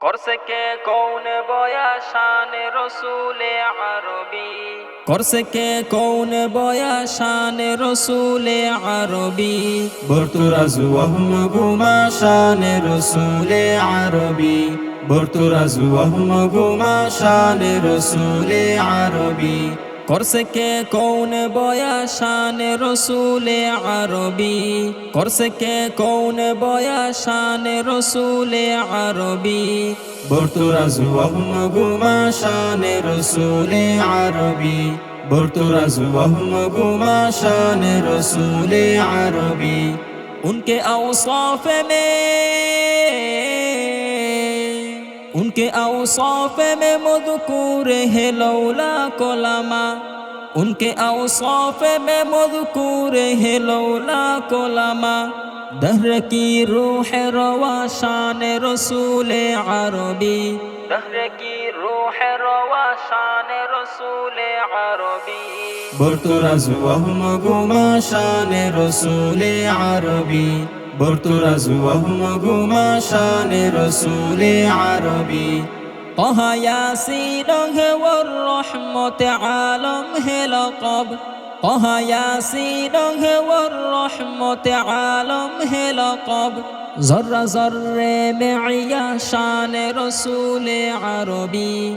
করছে কে কৌন বয়া শান রসুলে আরবি? করছে কে কৌন বয়াশান রসুলে আরবি? বর্তুরাজু আহমগুমা শান রসুলে আরবি। বর্তুরাজু আহমগুমা শান রসুলে আরবি। করছে কে কৌন বয়াসান রসুলে আরবি? করছে কে কৌন বয়াসান রসুলে আরবি? বর্তুরাজ গুমা শান রসুলে আরবি। বর্তুরাজ গুমা শান রসুলে আরবি। উনকে আউসাফ মে उनके अवसौफ में मधुकूर हे लौला कोलामा उनके अवसौफ में मधुकूर हे लौला कोलामा दहर की रूह रवा शान रसूल आरबी दहर की रूह रवा शान रसूल आरबी बुरतुरज वहम गुमा शान रसूल आरबी برترز وهم شان رسول عربي طه ياسين هو الرحمة عالم لقب طه ياسين هو الرحمة عالم لقب ذر ذر معي شان رسول عربي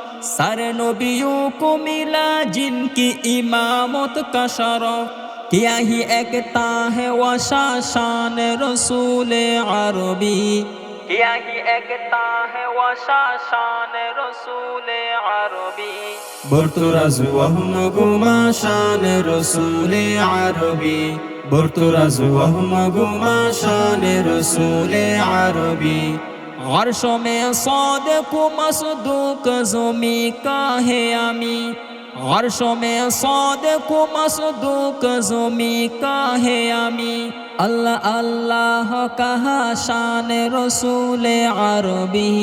সার নবী কুমিলা জিনকি ইমামত কাসর কিয়াহি এক তা হে ওয়াশান রসুল আরবি। শান রসুলে আরবি। বর্তরাজ ওহ মগুমা শান রসুলে আরবি। আর সমে সদ কুমস দুক জমি কাহে আমি আর সমে কুমস দুক জমি কাহে আমি আল্লাহ আল্লাহ কাহা শান রসুলে আরবি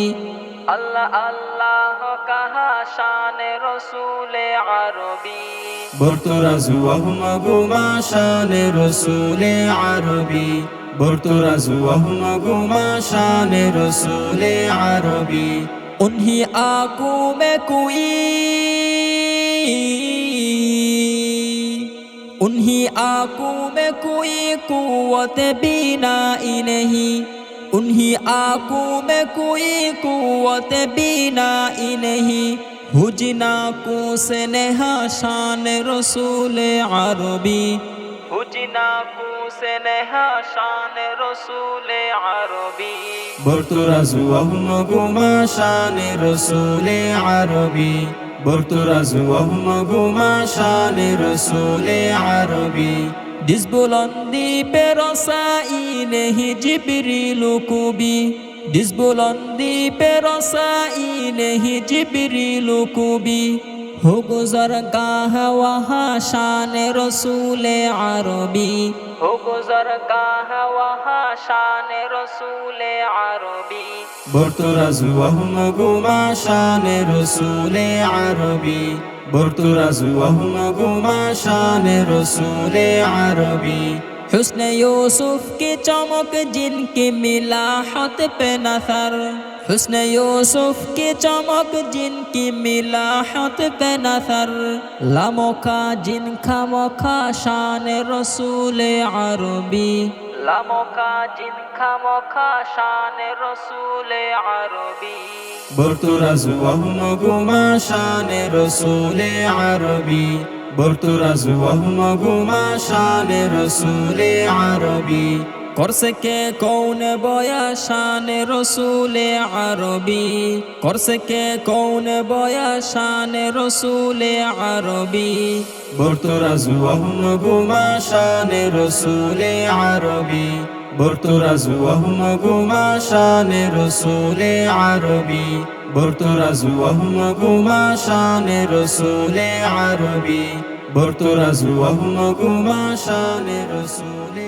আল্লাহ আল্লাহ কাহা শান রসুলে আরবি ভক্ত রাজু আহমা গুমা শান রসুলে আরবি برترز وهم قماشان رسول عربي انهي آقوم کوئی انہی آقوں میں کوئی قوت بینائی نہیں انہی آنکھوں میں کوئی قوت بینائی نہیں بھجنا کو سے نہا شان رسول عربی হুজিনা কুসেনেহা শান রসুলে আরবি। বর্তরাজু অহম গুমা শান রসুলে আরবি। বর্তরাজু অহম গুমা শান রসুলে আরবি। দিস বুলন্দি পেরসা ইনেহি জিবরিলু কুবি। দিস বুলন্দি পেরসা ইনেহি জিবরিলু কুবি। ہو گزر گاہ وہاں شان رسول عربی ہو گزر گاہ وہاں شان رسول عربی برتراز وہم گما شان رسول عربی برتراز وہم گما شان رسول عربی حسن یوسف کے چمک جن کے ملاحت پہ نثر হুসনে ইউসুফ কে চমক জিন কি মিলা হাত পে নাসার লামোখা জিন খামোখা شان رسول عربی লামকা জিনখা মখা শান রসুল আরবি বর্তুরাজ ওয়াহমগুমা শান রসুলে আরবি বর্তুরাজ ওয়াহমগুমা শান রসুলে আরবি করছে কে কৌন বয়া শান রসুলে আরবি? করছে কে কৌন বয়া শান রসুলে আরবি? বর্তরাজু গুমা রসুলে আরবি। বর্তরাজু গুমা রসুলে আরবি। বর্তরাজু গুমা রসুলে আরবি। বর্তরাজু গুমা রসুলে